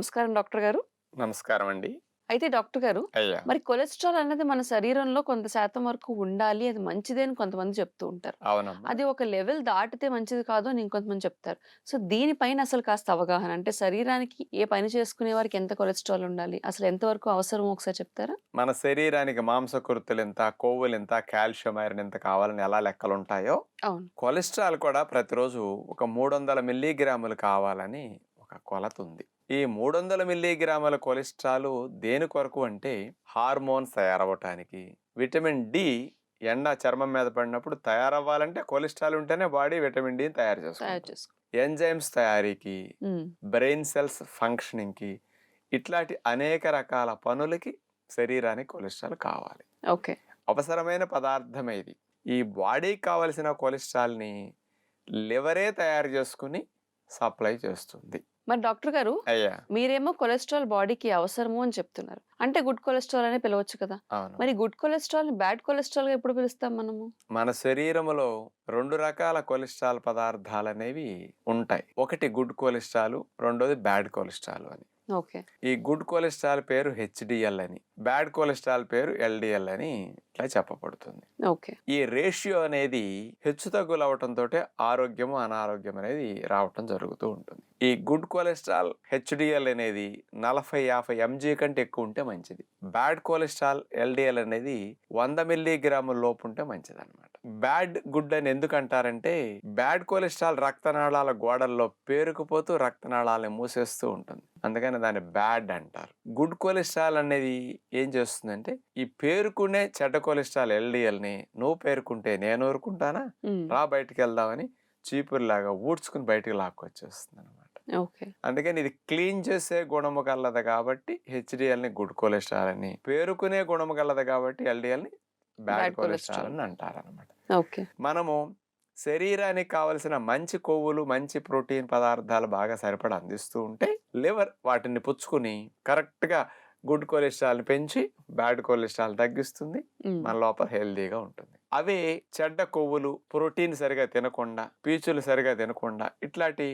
నమస్కారం డాక్టర్ గారు. నమస్కారం అండి. అయితే డాక్టర్ గారు మరి కొలెస్ట్రాల్ అనేది మన శరీరంలో కొంత శాతం వరకు ఉండాలి అది మంచిదే అని కొంతమంది చెప్తూ ఉంటారు. అది ఒక లెవెల్ దాటితే మంచిది కాదు అని ఇంకొంతమంది చెప్తారు. సో దీనిపైన అసలు కాస్త అవగాహన అంటే శరీరానికి ఏ పని చేసుకునే వారికి ఎంత కొలెస్ట్రాల్ ఉండాలి అసలు ఎంతవరకు అవసరం ఒకసారి చెప్తారా? మన శరీరానికి మాంసకృతులు ఎంత కొవ్వులు ఎంత కాల్షియం ఐరన్ ఎంత కావాలని ఎలా లెక్కలు ఉంటాయో అవును. కొలెస్ట్రాల్ కూడా ప్రతిరోజు ఒక మూడు వందల మిల్లీగ్రాములు కావాలని ఒక కొలత ఉంది. ఈ మూడు వందల మిల్లీగ్రాముల కొలెస్ట్రాల్ దేని కొరకు అంటే హార్మోన్స్ తయారవటానికి విటమిన్ డి ఎండ చర్మం మీద పడినప్పుడు తయారవ్వాలంటే కొలెస్ట్రాల్ ఉంటేనే బాడీ విటమిన్ డి తయారు చేసుకుంటుంది చేసుకో ఎంజైమ్స్ తయారీకి బ్రెయిన్ సెల్స్ ఫంక్షనింగ్కి ఇట్లాంటి అనేక రకాల పనులకి శరీరానికి కొలెస్ట్రాల్ కావాలి. ఓకే. అవసరమైన పదార్థమే ఇది. ఈ బాడీకి కావలసిన కొలెస్ట్రాల్ని లివరే తయారు చేసుకుని సప్లై చేస్తుంది. మరి డాక్టర్ గారు మీరేమో కొలెస్ట్రాల్ బాడీకి అవసరము అని చెప్తున్నారు. అంటే గుడ్ కొలెస్ట్రాల్ అనే పిలవచ్చు కదా. మరి గుడ్ కొలెస్ట్రాల్ బ్యాడ్ కొలెస్ట్రాల్గా ఎప్పుడు పిలుస్తాం మనము? మన శరీరములో రెండు రకాల కొలెస్ట్రాల్ పదార్థాలు అనేవి ఉంటాయి. ఒకటి గుడ్ కొలెస్ట్రాల్ రెండోది బ్యాడ్ కొలెస్ట్రాల్ అని. ఈ గుడ్ కొలెస్ట్రాల్ పేరు హెచ్డిఎల్ అని బ్యాడ్ కొలెస్ట్రాల్ పేరు ఎల్డిఎల్ అని ఇట్లా చెప్పబడుతుంది. ఓకే. ఈ రేషియో అనేది హెచ్చు తగ్గులు అవటంతో ఆరోగ్యము అనారోగ్యం అనేది రావటం జరుగుతూ ఉంటుంది. ఈ గుడ్ కొలెస్ట్రాల్ హెచ్డిఎల్ అనేది నలభై యాభై ఎంజీ కంటే ఎక్కువ ఉంటే మంచిది. బ్యాడ్ కొలెస్ట్రాల్ ఎల్డిఎల్ అనేది వంద మిల్లీగ్రాముల లోపు ఉంటే మంచిది అనమాట బ్యాడ్ గుడ్ అని ఎందుకు అంటారంటే బ్యాడ్ కొలెస్ట్రాల్ రక్తనాళాల గోడల్లో పేరుకుపోతూ రక్తనాళాలను మూసేస్తూ ఉంటుంది. అందుకని దాన్ని బ్యాడ్ అంటారు. గుడ్ కొలెస్ట్రాల్ అనేది ఏం చేస్తుందంటే ఈ పేరుకునే చెడ్డ కొలెస్ట్రాల్ ఎల్డిఎల్ని నువ్వు పేరుకుంటే నేను ఊరుకుంటానా? రా బయటికి వెళ్దామని చీపురులాగా ఊడ్చుకుని బయటికి లాక్కొచ్చేస్తుంది అనమాట అందుకని ఇది క్లీన్ చేసే గుణము కలదు కాబట్టి హెచ్డిఎల్ని గుడ్ కొలెస్ట్రాల్ అని పేరుకునే గుణము కలదు కాబట్టి ఎల్డిఎల్ని బ్యాడ్ కొలెస్ట్రాల్. అని అంటారనమాట ఓకే. మనము శరీరానికి కావలసిన మంచి కొవ్వులు మంచి ప్రోటీన్ పదార్థాలు బాగా సరిపడా అందిస్తూ ఉంటే లివర్ వాటిని పుచ్చుకుని కరెక్ట్గా గుడ్ కొలెస్ట్రాల్ని పెంచి బ్యాడ్ కొలెస్ట్రాల్ తగ్గిస్తుంది మన లోపల హెల్దీగా ఉంటుంది. అవే చెడ్డ కొవ్వులు ప్రోటీన్ సరిగా తినకుండా పీచులు సరిగా తినకుండా ఇట్లాంటి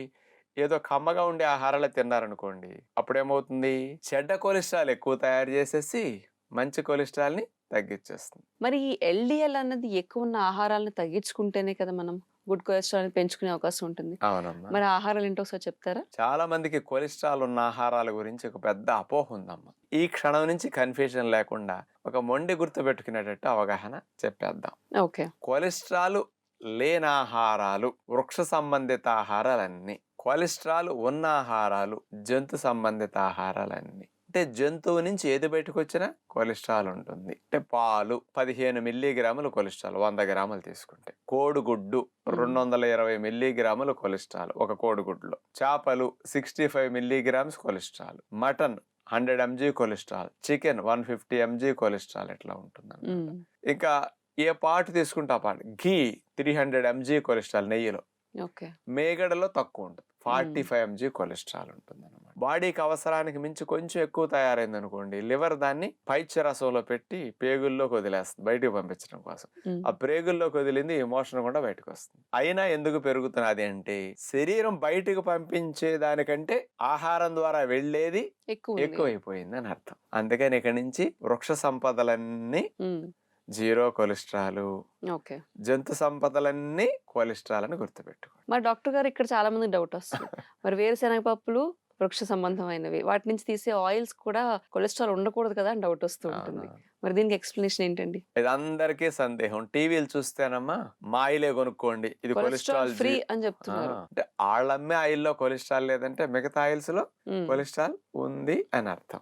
ఏదో కమ్మగా ఉండే ఆహారాలు తిన్నారనుకోండి అప్పుడేమవుతుంది? చెడ్డ కొలెస్ట్రాల్ ఎక్కువ తయారు చేసేసి మంచి కొలెస్ట్రాల్ని తగ్గించేస్తుంది. మరి ఈ ఎల్డిఎల్ అన్నది ఎక్కువ ఉన్న ఆహారాలను తగ్గించుకుంటేనే కదా మనం గుడ్ కొలెస్ట్రాల్ పెంచుకునే అవకాశం ఉంటుంది. అవునమ్మా. మరి ఆహారాలు ఏంటో ఒకసారి చెప్తారా? చాలా మందికి కొలెస్ట్రాల్ ఉన్న ఆహారాల గురించి ఒక పెద్ద అపోహ ఉందమ్మా. ఈ క్షణం నుంచి కన్ఫ్యూజన్ లేకుండా ఒక మొండి గుర్తు పెట్టుకునేటట్టు అవగాహన చెప్పేద్దాం. ఓకే. కొలెస్ట్రాల్ లేని ఆహారాలు వృక్ష సంబంధిత ఆహారాలన్నీ కొలెస్ట్రాల్ ఉన్న ఆహారాలు జంతు సంబంధిత ఆహారాలన్నీ అంటే జంతువు నుంచి ఏది బయటకు వచ్చినా కొలెస్ట్రాల్ ఉంటుంది. అంటే పాలు పదిహేను మిల్లీగ్రాములు కొలెస్ట్రాల్ వంద గ్రాములు తీసుకుంటే. కోడిగుడ్డు రెండు వందల ఇరవై మిల్లీగ్రాములు కొలెస్ట్రాల్ ఒక కోడిగుడ్లో చేపలు sixty five milligrams cholesterol. Mutton hundred mg cholesterol. Chicken one fifty mg cholesterol ఎట్లా ఉంటుంది ఇంకా ఏ పార్ట్ తీసుకుంటే ఆ part ghee three hundred mg cholesterol నెయ్యిలో. మేగడలో తక్కువ ఉంటుంది. ఫార్టీ ఫైవ్ ఎంజీ కొలెస్ట్రాల్ ఉంటుంది బాడీకి అవసరానికి మించి కొంచెం ఎక్కువ తయారైంది అనుకోండి లివర్ దాన్ని పైత్య రసంలో పెట్టి పేగుల్లోకి వదిలేస్తుంది బయటికి పంపించడం కోసం. ఆ ప్రేగుల్లోకి వదిలింది ఎమోషన్ కూడా బయటకు వస్తుంది అయినా ఎందుకు పెరుగుతున్నది అంటే శరీరం బయటకు పంపించే దానికంటే ఆహారం ద్వారా వెళ్ళేది. ఎక్కువైపోయింది అని అర్థం. అందుకని ఇక్కడి నుంచి వృక్ష సంపదలన్నీ జీరో కొలెస్ట్రాల్ ఓకే. జంతు సంపదలన్నీ కొలెస్ట్రాల్ అని గుర్తుపెట్టుకో మరి డాక్టర్ గారు ఇక్కడ చాలా మంది డౌట్ వస్తుంది. మరి వేరుశనగ పప్పులు వృక్ష సంబంధమైనవి. వాటి నుంచి తీసే ఆయిల్స్ కూడా కొలెస్ట్రాల్ ఉండకూడదు కదా అని డౌట్ వస్తూ ఉంటుంది. మరి దీనికి ఎక్స్ప్లెనేషన్ ఏంటండి? ఇది అందరికీ సందేహం. టీవీలు చూస్తేనమ్మా మా ఆయిలే కొనుక్కోండి. ఇది కొలెస్ట్రాల్ ఫ్రీ అని చెప్తున్నారు. అంటే వాళ్ళమ్మే ఆయిల్లో కొలెస్ట్రాల్ లేదంటే మిగతా ఆయిల్స్లో కొలెస్ట్రాల్ ఉంది అని అర్థం.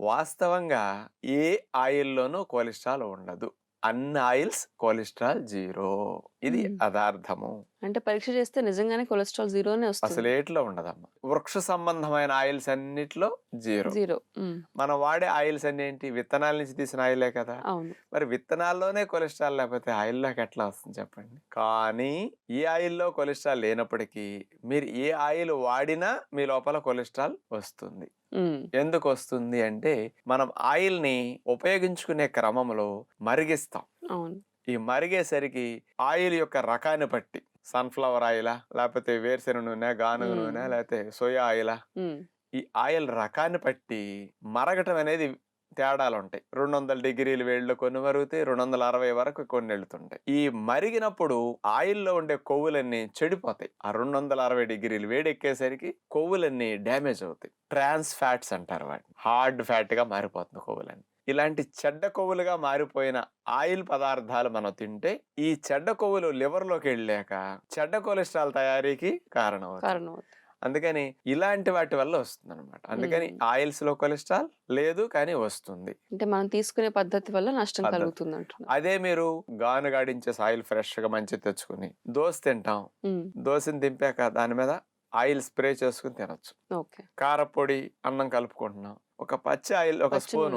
వాస్తవంగా ఏ ఆయిల్లోనూ కొలెస్ట్రాల్ ఉండదు. అన్ని ఆయిల్స్ కొలెస్ట్రాల్ జీరో. ఇది. అదార్థము. అంటే పరీక్ష చేస్తే నిజంగానే కొలెస్ట్రాల్ జీరోనే అసలు ఏట్లో ఉండదమ్మా. వృక్ష సంబంధమైన ఆయిల్స్ అన్నిట్లో జీరో. జీరో. మనం వాడే ఆయిల్స్ అన్ని ఏంటి? విత్తనాల నుంచి తీసిన ఆయిలే కదా. మరి విత్తనాల్లోనే కొలెస్ట్రాల్ లేకపోతే ఆయిల్లోకి ఎట్లా వస్తుంది చెప్పండి? కానీ ఈ ఆయిల్లో కొలెస్ట్రాల్ లేనప్పటికీ మీరు ఏ ఆయిల్ వాడినా మీ లోపల కొలెస్ట్రాల్ వస్తుంది. ఎందుకు వస్తుంది అంటే మనం ఆయిల్ని ఉపయోగించుకునే క్రమంలో మరిగిస్తాం. అవును. ఈ మరిగేసరికి ఆయిల్ యొక్క రకాన్ని బట్టి సన్ఫ్లవర్ ఆయిలా లేకపోతే వేరుశెనగ నూనె గానుగ. నూనె లేకపోతే సోయా ఆయిలా ఈ ఆయిల్ రకాన్ని బట్టి మరగటం అనేది తేడాలు ఉంటాయి. రెండు వందల డిగ్రీల వేడిలో కొన్ని మరుగుతాయి రెండు వందల అరవై వరకు కొన్ని వెళ్తుంటాయి ఈ మరిగినప్పుడు ఆయిల్లో ఉండే కొవ్వులన్నీ చెడిపోతాయి. ఆ రెండు వందల అరవై డిగ్రీలు వేడెక్కేసరికి కొవ్వులన్నీ డ్యామేజ్ అవుతాయి. ట్రాన్స్ ఫ్యాట్స్ అంటారు వాటిని. హార్డ్ ఫ్యాట్గా మారిపోతుంది కొవ్వులన్నీ. ఇలాంటి చెడ్డ కొవ్వులుగా మారిపోయిన ఆయిల్ పదార్థాలు మనం తింటే ఈ చెడ్డ కొవ్వులు లివర్లోకి వెళ్ళాక చెడ్డ కొలెస్ట్రాల్ తయారీకి కారణం. కారణం. అందుకని ఇలాంటి వాటి వల్ల వస్తుంది అనమాట అందుకని. ఆయిల్స్లో కొలెస్ట్రాల్ లేదు కానీ వస్తుంది అంటే మనం తీసుకునే పద్ధతి వల్ల నష్టం. కలుగుతుంది అదే మీరు గాను గాడించే ఆయిల్ ఫ్రెష్గా మంచి తెచ్చుకుని దోశ తింటాం దోశని దింపాక దాని మీద ఆయిల్ స్ప్రే చేసుకుని తినొచ్చు ఓకే కారపొడి అన్నం కలుపుకుంటున్నాం ఒక పచ్చి ఆయిల్ ఒక స్పూన్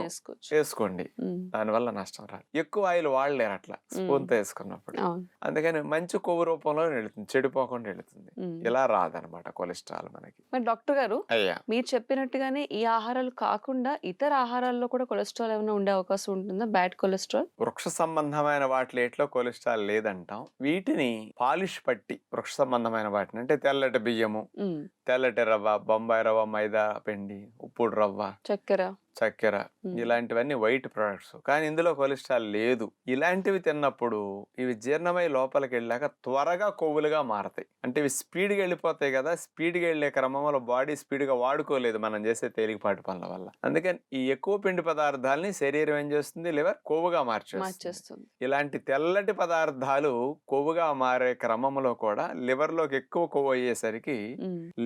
వేసుకోండి. దానివల్ల నష్టం రాదు. ఎక్కువ ఆయిల్ వాడలేరు అట్లా స్పూన్తో వేసుకున్నప్పుడు అందుకని మంచి కొవ్వు రూపంలో వెళుతుంది చెడిపోకుండా వెళుతుంది. ఇలా రాదనమాట కొలెస్ట్రాల్ మనకి. మరి డాక్టర్ గారు అయ్యా. మీరు చెప్పినట్టుగానే ఈ ఆహారాలు కాకుండా ఇతర ఆహారాల్లో కూడా కొలెస్ట్రాల్ ఏమైనా ఉండే అవకాశం ఉంటుందా? Bad cholesterol? వృక్ష సంబంధమైన వాటిలో కొలెస్ట్రాల్ లేదంటాం. వీటిని పాలిష్ పట్టి వృక్ష సంబంధమైన వాటిని అంటే తెల్లటి బియ్యము తెల్లటి రవ్వ బొంబాయి రవ్వ మైదా పిండి ఉప్పుడు రవ్వ. చక్కెర. చక్కెర ఇలాంటివన్నీ వైట్ ప్రొడక్ట్స్. కానీ ఇందులో కొలెస్ట్రాల్ లేదు. ఇలాంటివి తిన్నప్పుడు ఇవి జీర్ణమై లోపలికి వెళ్ళాక త్వరగా కొవ్వులుగా మారతాయి. అంటే ఇవి స్పీడ్గా వెళ్ళిపోతాయి కదా స్పీడ్గా వెళ్ళే క్రమంలో బాడీ స్పీడ్గా వాడుకోలేదు మనం చేసే తేలికపాటి పనుల వల్ల. అందుకని ఈ ఎక్కువ పిండి పదార్థాలని శరీరం ఏం చేస్తుంది? లివర్ కొవ్వుగా మార్చేస్తుంది. ఇలాంటి తెల్లటి పదార్థాలు కొవ్వుగా మారే క్రమంలో కూడా లివర్లోకి ఎక్కువ కొవ్వు అయ్యేసరికి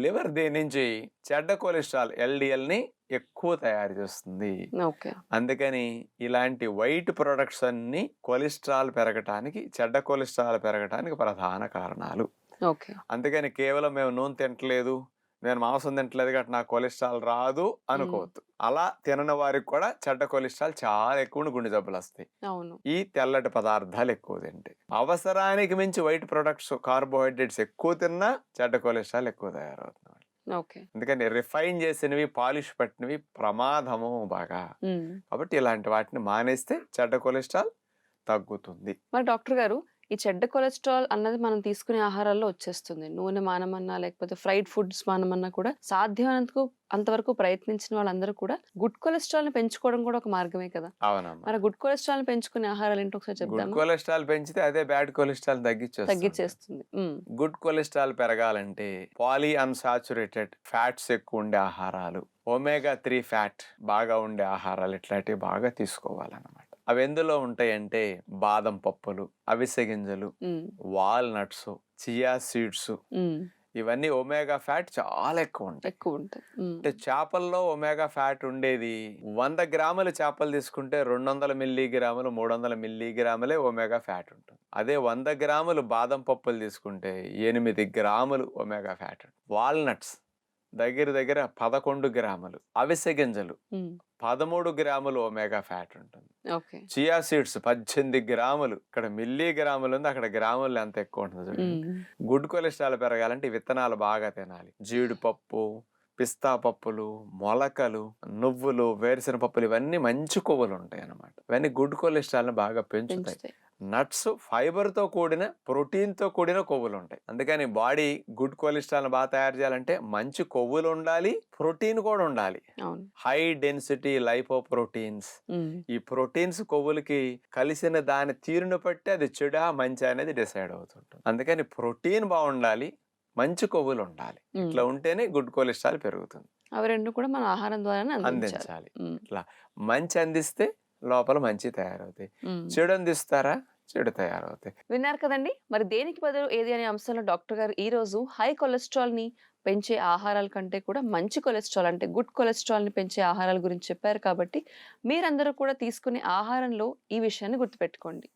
లివర్ దీని నుంచి? చెడ్డ కొలెస్ట్రాల్ ఎల్డిఎల్ని ఎక్కువ తయారు చేస్తుంది. అందుకని ఇలాంటి వైట్ ప్రొడక్ట్స్ అన్ని కొలెస్ట్రాల్ పెరగటానికి చెడ్డ కొలెస్ట్రాల్ పెరగటానికి ప్రధాన కారణాలు. అందుకని కేవలం మేము నూనె తింటలేదు నేను మాంసం తింటలేదు కాబట్టి నాకు కొలెస్ట్రాల్ రాదు అనుకోవద్దు. అలా తినని వారికి కూడా చెడ్డ కొలెస్ట్రాల్ చాలా ఎక్కువ గుండె జబ్బులు వస్తాయి. ఈ తెల్లటి పదార్థాలు ఎక్కువ తింటే. అవసరానికి మించి వైట్ ప్రొడక్ట్స్ కార్బోహైడ్రేట్స్ ఎక్కువ తిన్నా చెడ్డ కొలెస్ట్రాల్ ఎక్కువ తయారవుతుంది. అందుకని రిఫైన్ చేసినవి పాలిష్ పట్టినవి ప్రమాదము బాగా. కాబట్టి ఇలాంటి వాటిని మానేస్తే చెడ్డ కొలెస్ట్రాల్ తగ్గుతుంది. మరి డాక్టర్ గారు ఈ చెడ్డ కొలెస్ట్రాల్ అన్నది మనం తీసుకునే ఆహారాల్లో వచ్చేస్తుంది. నూనె మానమన్నా లేకపోతే ఫ్రైడ్ ఫుడ్స్ మానమన్నా కూడా సాధ్యమైనంతకు అంతవరకు ప్రయత్నించిన వాళ్ళందరూ కూడా గుడ్ కొలెస్ట్రాల్ని పెంచుకోవడం కూడా ఒక మార్గమే కదా. అవునమ్మా. మరి గుడ్ కొలెస్ట్రాల్ పెంచుకునే ఆహారాలు ఏంటో ఒకసారి చెప్దామా కొలెస్ట్రాల్ పెంచితే అదే బ్యాడ్ కొలెస్ట్రాల్ తగ్గించేస్తుంది. తగ్గించేస్తుంది. గుడ్ కొలెస్ట్రాల్ పెరగాలంటే పాలీ అన్సాచురేటెడ్ ఫ్యాట్స్ ఎక్కువ ఉండే ఆహారాలు ఒమేగా త్రీ ఫ్యాట్ బాగా ఉండే ఆహారాలు ఇట్లాంటివి బాగా తీసుకోవాలన్నమాట. అవి ఎందులో ఉంటాయంటే బాదం పప్పులు అవిసె గింజలు వాల్నట్స్ చియా సీడ్స్ ఇవన్నీ ఒమేగా ఫ్యాట్ చాలా ఎక్కువ ఉంటాయి. ఎక్కువ ఉమ్, అంటే చేపల్లో ఒమేగా ఫ్యాట్ ఉండేది వంద గ్రాముల చేపలు తీసుకుంటే రెండు వందల మిల్లీగ్రాములు మూడు వందల మిల్లీగ్రాములే ఒమేగా ఫ్యాట్ ఉంటుంది. అదే వంద గ్రాములు బాదం పప్పులు తీసుకుంటే ఎనిమిది గ్రాములు ఒమేగా ఫ్యాట్ వాల్నట్స్ దగ్గర దగ్గర పదకొండు గ్రాములు అవిసె గింజలు పదమూడు గ్రాములు ఒమేగా ఫ్యాట్ ఉంటుంది. చియా సీడ్స్ పద్దెనిమిది గ్రాములు. ఇక్కడ మిల్లీ గ్రాములు ఉంది అక్కడ గ్రాములు ఎంత ఎక్కువ ఉంటుంది గుడ్ కొలెస్ట్రాల్ పెరగాలంటే ఈ విత్తనాలు బాగా తినాలి. జీడిపప్పు పిస్తా పప్పులు మొలకలు నువ్వులు వేరుశెనగ పప్పులు ఇవన్నీ మంచి కొవ్వులు ఉంటాయి అన్నమాట ఇవన్నీ గుడ్ కొలెస్ట్రాల్ని బాగా పెంచుతాయి. నట్స్ ఫైబర్తో కూడిన ప్రోటీన్తో కూడిన కొవ్వులు ఉంటాయి అందుకని బాడీ గుడ్ కొలెస్ట్రాల్ బాగా తయారు చేయాలంటే మంచి కొవ్వులు ఉండాలి ప్రోటీన్ కూడా ఉండాలి. హై డెన్సిటీ లైపో ప్రోటీన్స్ ఈ ప్రోటీన్స్ కొవ్వులకి కలిసిన దాని తీరును బట్టి అది చెడా మంచి అనేది డిసైడ్ అవుతుంటుంది. అందుకని ప్రోటీన్ బాగుండాలి మంచి కొవ్వులు ఉండాలి. ఇట్లా ఉంటేనే గుడ్ కొలెస్ట్రాల్ పెరుగుతుంది. అవి రెండు కూడా మన ఆహారం ద్వారానే అందించాలి. ఉమ్, మంచి అందిస్తే లోపల మంచి తయారవుతాయి. చెడు అందిస్తారా? చెడు తయారవుతాయి. విన్నారు కదండి? మరి దేనికి బదులు ఏది అనే అంశంలో డాక్టర్ గారు ఈ రోజు హై కొలెస్ట్రాల్ని పెంచే ఆహారాల కంటే కూడా మంచి కొలెస్ట్రాల్ అంటే గుడ్ కొలెస్ట్రాల్ని పెంచే ఆహారాల గురించి చెప్పారు కాబట్టి మీరందరూ కూడా తీసుకునే ఆహారంలో ఈ విషయాన్ని గుర్తుపెట్టుకోండి.